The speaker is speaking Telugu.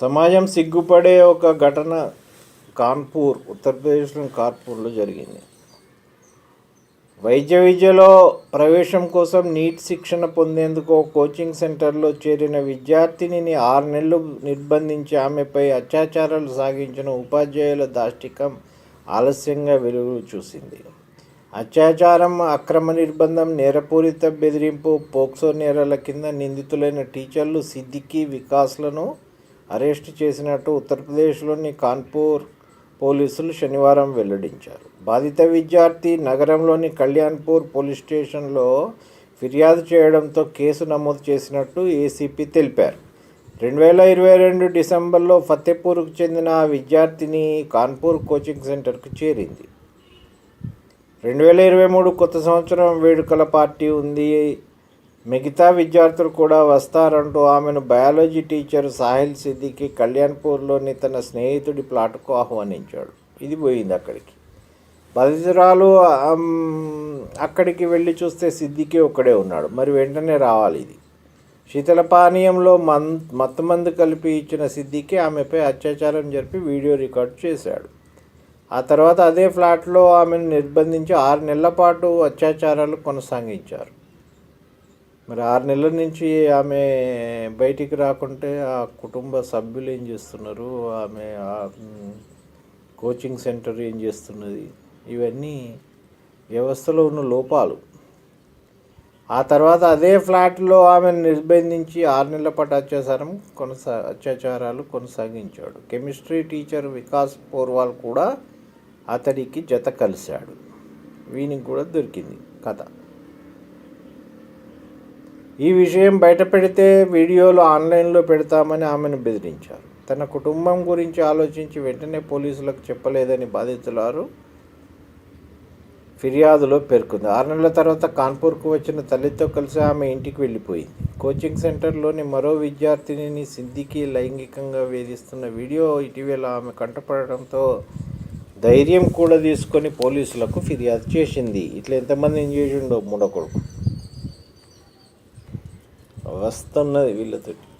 సమాజం సిగ్గుపడే ఒక ఘటన కాన్పూర్ ఉత్తరప్రదేశ్లోని కాన్పూర్లో జరిగింది. వైద్య విద్యలో ప్రవేశం కోసం నీట్ శిక్షణ పొందేందుకు కోచింగ్ సెంటర్లో చేరిన విద్యార్థినిని ఆరు నెలలు నిర్బంధించి ఆమెపై అత్యాచారాలు సాగించిన ఉపాధ్యాయుల దాష్టికం ఆలస్యంగా వెలుగు చూసింది. అత్యాచారం అక్రమ నిర్బంధం నేరపూరిత బెదిరింపు పోక్సో నేరాల కింద నిందితులైన టీచర్లు సిద్దికి వికాస్లను అరెస్టు చేసినట్టు ఉత్తరప్రదేశ్లోని కాన్పూర్ పోలీసులు శనివారం వెల్లడించారు. బాధిత విద్యార్థి నగరంలోని కళ్యాణ్పూర్ పోలీస్ స్టేషన్లో ఫిర్యాదు చేయడంతో కేసు నమోదు చేసినట్టు ఏసీపీ తెలిపారు. రెండు వేల ఇరవై రెండు డిసెంబర్లో ఫతేపూర్కు చెందిన ఆ విద్యార్థిని కాన్పూర్ కోచింగ్ సెంటర్కు చేరింది. రెండు వేల ఇరవై మూడు కొత్త సంవత్సరం వేడుకల పార్టీ ఉంది మిగతా విద్యార్థులు కూడా వస్తారంటూ ఆమెను బయాలజీ టీచర్ సాహిల్ సిద్దికి కళ్యాణ్పూర్లోని తన స్నేహితుడి ప్లాట్కు ఆహ్వానించాడు. ఇది పోయింది అక్కడికి. బాధితురాలు అక్కడికి వెళ్ళి చూస్తే సిద్దికి ఒక్కడే ఉన్నాడు. మరి వెంటనే రావాలి ఇది. శీతల పానీయంలో మన్ మత్తుమందు కలిపి ఇచ్చిన సిద్దికి ఆమెపై అత్యాచారం జరిపి వీడియో రికార్డ్ చేశాడు. ఆ తర్వాత అదే ఫ్లాట్లో ఆమెను నిర్బంధించి ఆరు నెలల పాటు అత్యాచారాలు కొనసాగించారు. మరి ఆరు నెలల నుంచి ఆమె బయటికి రాకుంటే ఆ కుటుంబ సభ్యులు ఏం చేస్తున్నారు? ఆమె కోచింగ్ సెంటర్ ఏం చేస్తున్నది? ఇవన్నీ వ్యవస్థలో ఉన్న లోపాలు. ఆ తర్వాత అదే ఫ్లాట్లో ఆమెను నిర్బంధించి ఆరు నెలల పాటు అత్యాచారం కొనసా అత్యాచారాలు కొనసాగించాడు. కెమిస్ట్రీ టీచర్ వికాస్ పోర్వాల్ కూడా అతడికి జత కలిశాడు. వీనికి కూడా దొరికింది కథ. ఈ విషయం బయట పెడితే వీడియోలు ఆన్లైన్లో పెడతామని ఆమెను బెదిరించారు. తన కుటుంబం గురించి ఆలోచించి వెంటనే పోలీసులకు చెప్పలేదని బాధితులారు ఫిర్యాదులో పేర్కొంది. ఆరు నెలల తర్వాత కాన్పూర్కు వచ్చిన తల్లితో కలిసి ఆమె ఇంటికి వెళ్ళిపోయింది. కోచింగ్ సెంటర్లోని మరో విద్యార్థినిని సిద్దికి లైంగికంగా వేధిస్తున్న వీడియో ఇటీవల ఆమె కంటపడడంతో ధైర్యం కూడా తీసుకొని పోలీసులకు ఫిర్యాదు చేసింది. ఇట్లా ఎంతమంది ఏం చేసిండో మూడో కొడుకు. వస్తున్నది వీళ్ళతోటి.